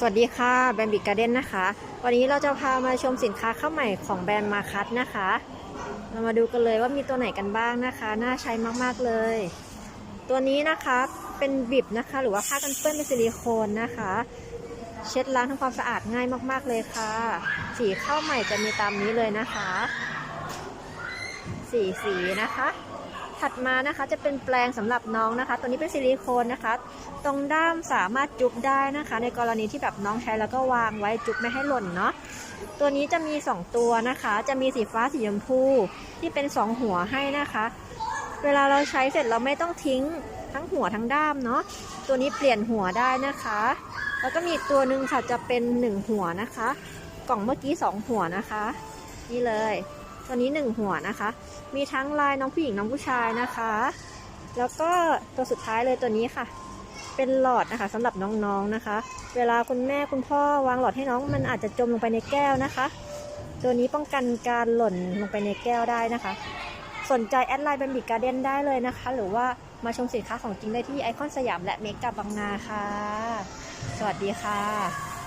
สวัสดีค่ะแบรนด์บิกการ์เด้นนะคะ วันนี้เราจะพามาชมสินค้าข้าวใหม่ของแบรนด์มาคัตนะคะ เรามาดูกันเลยว่ามีตัวไหนกันบ้างนะคะ น่าใช้มากๆเลย ตัวนี้นะคะเป็นบิบนะคะ หรือว่าผ้ากันเปื้อนเป็นซิลิโคนนะคะ เช็ดล้างทำความสะอาดง่ายมากๆเลยค่ะ สีข้าวใหม่จะมีตามนี้เลยนะคะ สีสีนะคะ ถัดมานะคะจะเป็นแปรงสำหรับน้องนะคะ ตัวนี้เป็นซิลิโคนนะคะ ตรงด้ามสามารถจุบได้นะคะ ในกรณีที่แบบน้องใช้แล้วก็วางไว้จุบไม่ให้หล่นเนาะตัวนี้จะมี 2 ตัวนะคะ จะมีสีฟ้าสีชมพูที่เป็น 2 หัวให้นะคะ เวลาเราใช้เสร็จเราไม่ต้องทิ้งทั้งหัวทั้งด้ามเนาะตัวนี้เปลี่ยนหัวได้นะคะ แล้วก็มีตัวหนึ่งค่ะจะเป็น 1 หัวนะคะ กล่องเมื่อกี้ 2 หัวนะคะ นี่เลย ตัวนี้1หัวนะคะ มีทั้งลายน้องผู้หญิงน้องผู้ชายนะคะ แล้วก็ตัวสุดท้ายเลยตัวนี้ค่ะ เป็นหลอดนะคะสำหรับน้องๆนะคะ เวลาคุณแม่คุณพ่อวางหลอดให้น้องมันอาจจะจมลงไปในแก้วนะคะ ตัวนี้ป้องกันการหล่นลงไปในแก้วได้นะคะ สนใจแอดไลน์บันบิกการ์เด้นได้เลยนะคะ หรือว่ามาชมสินค้าของจริงได้ที่ไอคอนสยามและเมกะบางนาค่ะ สวัสดีค่ะ